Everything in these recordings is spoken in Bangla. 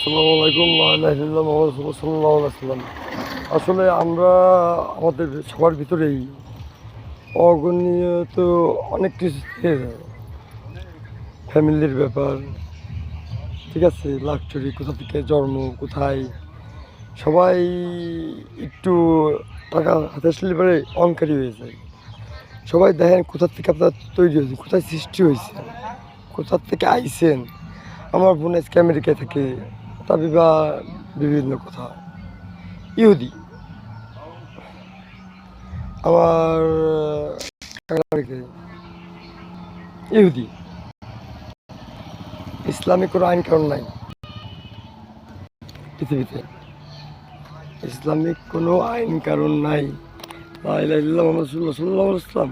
আসসালামু আলাইকুম সাল্লাম আসলে আমরা আমাদের সবার ভিতরেই অগণীয় তো অনেক কিছু ফ্যামিলির ব্যাপার, ঠিক আছে, লাকচুরি, কোথা থেকে জন্ম, কোথায়, সবাই একটু টাকা হাতে আসলে পরে অহংকারী হয়ে যায়। সবাই দেখেন কোথা থেকে আপনার তৈরি হয়েছে, কোথায় সৃষ্টি হয়েছে, কোথা থেকে আইসেন আমার বোন আজকে আমেরিকায় থাকে তা বিবাহ বিভিন্ন কথা। ইহুদি। আমার ইহুদি। ইসলামিক কোনো আইন কারণ নাই। পৃথিবীতে। ইসলামিক কোনো আইন কারণ নাই। আলাইহি ওয়াসাল্লাম।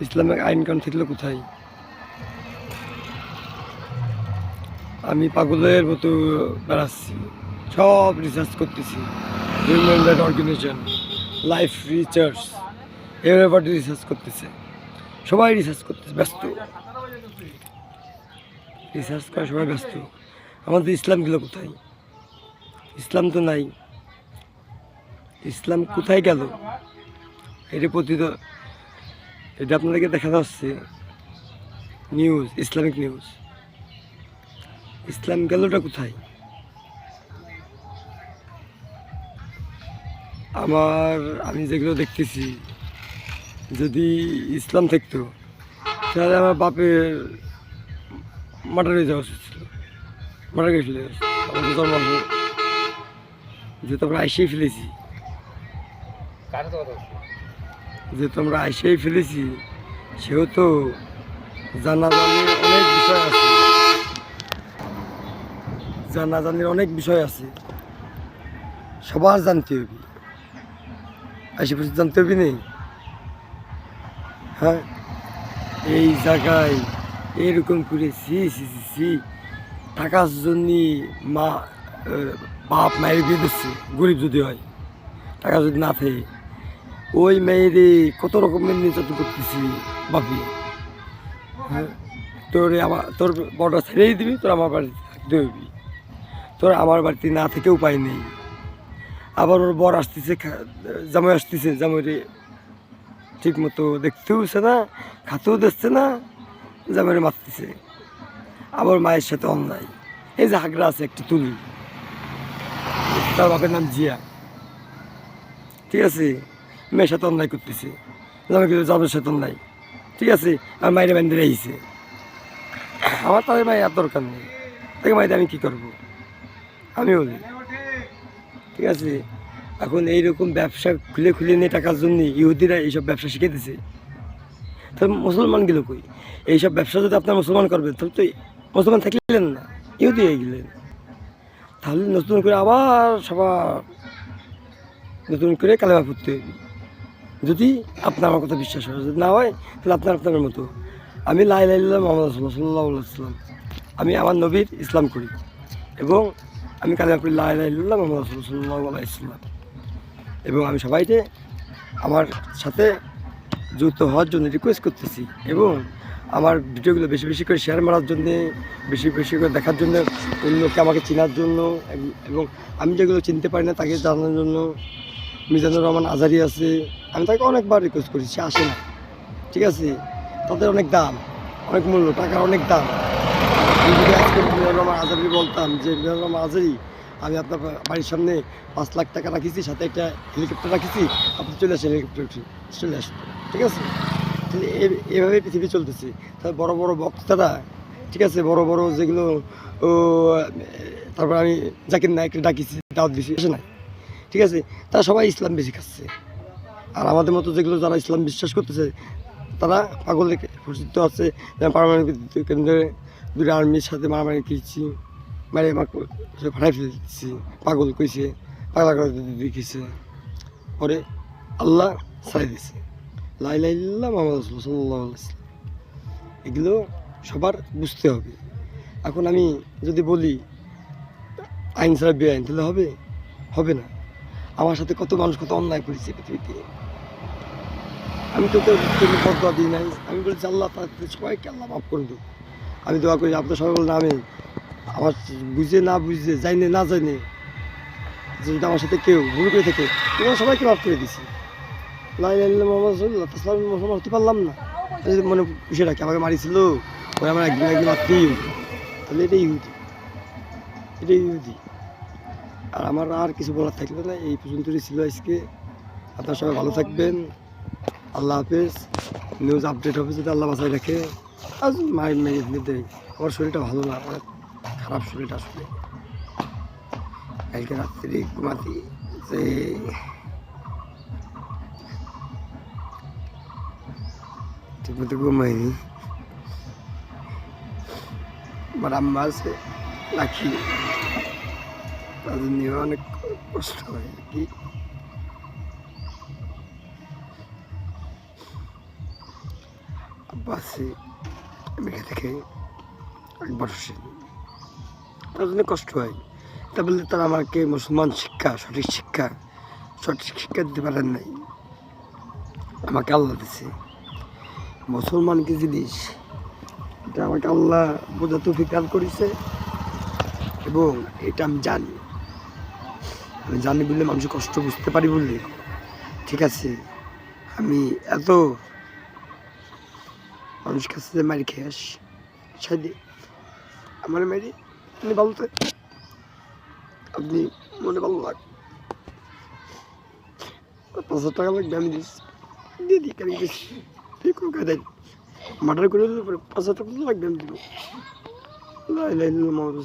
ইসলামিক আইন কারণ থাকলে কোথায়? আমি পাগলের মতো বেড়াচ্ছি, সব রিসার্চ করতেছি। Human right organization life research ব্যাপারে রিসার্চ করতেছে। সবাই রিসার্চ করতেছে, ব্যস্ত। রিসার্চ করে সবাই ব্যস্ত। আমাদের ইসলাম গেল কোথায়? ইসলাম তো নাই। ইসলাম কোথায় গেল? এর প্রতি এটা আপনাদেরকে দেখা যাচ্ছে। নিউজ ইসলামিক নিউজ ইসলাম গেলটা কোথায়? আমার আমি যেগুলো দেখতেছি যদি ইসলাম থাকতো তাহলে আমার বাপের হয়ে যাওয়া উচিত ছিল। করে ফেলে আমাদের জন্ম যেহেতু আমরা আইসেই ফেলেছি। যেহেতু আমরা আইসেই ফেলেছি সেহেতু জানা জানি অনেক বিষয় আছে। জানা জানির অনেক বিষয় আছে। সবার জানতে হবে আশেপাশে জানতে হবে নেই হ্যাঁ? এই জায়গায় এরকম করে সি সি সি সি টাকার জন্য মা বাপ মায়ের বিয়ে দিচ্ছে, গরিব যদি হয়, টাকা যদি না থাকে, ওই মেয়েরে কত রকমের নির্যাতন করতেছি বাপি। হ্যাঁ? তোর আমার, তোর বড়টা ছেড়েই দিবি, তোর আমার বাড়িতে থাকতে হবি তোর আমার বাড়িতে না থেকে উপায় নেই। আবার ওর বর আসতেছে জামাই আসতেছে, জামাইরে ঠিক মতো দেখতেও হচ্ছে না, খাতেও দিচ্ছে না, জামাইরে মারতেছে। আবার মায়ের সাথে অন্যায়। এই যে হাগরা আছে একটি তুলি। তার বাপের নাম জিয়া। ঠিক আছে? মেয়ের সাথে অন্যায় করতেছে। জামাই কিন্তু জামের সাথে অন্যায়। ঠিক আছে? আর মায়ের বান্ধে রয়েছে আমার তাদের মায়ের আর দরকার নেই। তাকে মাইতে আমি কী করব? আমি বলি। ঠিক আছে, এখন এইরকম ব্যবসা খুলে খুলে নিয়ে টাকার জন্য ইহুদিরা এইসব ব্যবসা শিখে দিছে মুসলমান গেল কই? এইসব ব্যবসা যদি আপনার মুসলমান করবেন তাহলে তো মুসলমান থাকলেন না, ইহুদি হয়ে গেলেন। তাহলে নতুন করে আবার সবার নতুন করে কালেমা পড়তে হবে। যদি আপনার আমার কথা বিশ্বাস হয়, যদি না হয়, তাহলে আপনার আপনার মতো। আমি লাই লাইল্লাহ মোহাম্মদ সাল্লাহ সাল্লাম আমি আমার নবীর ইসলাম করি। এবং আমি কালেমা পড়ি লাই লাইল্লাহ মোহাম্মদ সাল্লাহ ইসলাম এবং আমি সবাইকে আমার সাথে যুক্ত হওয়ার জন্য রিকোয়েস্ট করতেছি এবং আমার ভিডিওগুলো বেশি বেশি করে শেয়ার মারার জন্যে, বেশি বেশি করে দেখার জন্য, অন্যকে আমাকে চেনার জন্য এবং আমি যেগুলো চিনতে পারি না তাকে জানার জন্য মিজানুর রহমান আজারি আছে। আমি তাকে অনেকবার রিকোয়েস্ট করি সে আসে না ঠিক আছে? তাদের অনেক দাম, অনেক মূল্য, টাকার অনেক দাম। আমি আজকে রহমান আজারি বলতাম যে আজারি আমি আপনার বাড়ির সামনে পাঁচ লাখ টাকা রাখিছি, সাথে একটা হেলিকপ্টার রাখিছি, আপনি চলে আসেন হেলিকপ্টার চলে আসুন। ঠিক আছে? এভাবে পৃথিবী চলতেছে। তাহলে বড় বড় বক্তারা, ঠিক আছে, বড় বড় যেগুলো তারপর আমি জাকির নায়ককে ডাকিছি, দাওয়াত দিছি, আসে না ঠিক আছে? তারা সবাই ইসলাম বেশি খাচ্ছে। আর আমাদের মতো যেগুলো যারা ইসলাম বিশ্বাস করতেছে তারা পাগল প্রসিদ্ধ আছে। পারমাণবিক বিদ্যুৎ কেন্দ্রে দুটো আর্মির সাথে মারামারি খেয়েছি মারে আমাকে ফেলে দিচ্ছি পাগল কইছে, পাগলা করে দেখিয়েছে পরে আল্লাহ ছাড়াই দিছে লাই লাইল্লাহ মোহাম্মদ সাল্লাহ এগুলো সবার বুঝতে হবে। এখন আমি যদি বলি, আইন ছাড়া বেআইন তাহলে হবে? হবে না। আমার সাথে কত মানুষ কত অন্যায় করেছে পৃথিবীতে। আমি তো কোনো বদয়া দিই নাই। আমি বলেছি, আল্লাহ তাদের সবাইকে আল্লাহ মাফ করে আমি দোয়া করি, আপনার সবাই বললেন আমি আমার বুঝে না বুঝে জানে না জানে যদি আমার সাথে কেউ ভুল করে থাকে, তোমার সবাইকে মাফ করে দিছি। হতে পারলাম না। মনে পুষে রাখি, আমাকে মারিছিল ওই আমার একদিন একদিন তাহলে এটাই ইহুদি। এটাই ইহুদি। আর আমার আর কিছু বলার থাকবে না, এই পর্যন্তই ছিল আজকে। আপনারা সবাই ভালো থাকবেন। আল্লাহ হাফেজ। নিউজ আপডেট হবে যদি আল্লাহ বাঁচাই রাখে, আজ মায়ের মেয়ে ফেলে দেয়, আমার শরীরটা ভালো না অনেক খারাপ শরীরটা আসলে। কালকে রাত্রি ঘুমাতে যে ঠিক মতো ঘুমাইনি আমার আম্মা আছে, রাখি। তাদের নিয়ে অনেক কষ্ট হয় আর কি। আছে আমেরিকা থেকে একবার হোসেন তার জন্য কষ্ট হয়। তা বললে তারা আমাকে মুসলমান শিক্ষা, সঠিক শিক্ষা সঠিক শিক্ষা দিতে পারেন নাই। আমাকে আল্লাহ দিছে। মুসলমান কি জিনিস এটা আমাকে আল্লাহ বোঝা তো দান করেছে এবং এটা আমি জানি। আমি জানি বললে মানুষের কষ্ট বুঝতে পারি বললে ঠিক আছে, আমি এত মানুষ কাছে যে মারি খেয়ে আসি সাইডে আমার মেরি আপনি ভালো থাক আপনি মনে ভালো লাগ পাঁচ হাজার টাকা লাগবে আমি দিস দিয়ে দিই কেন দিস ঠিক করে দেন মার্ডার করে দিলে পরে পাঁচ হাজার টাকা লাগবে আমি দিব লাই লাই মোহাম্মদ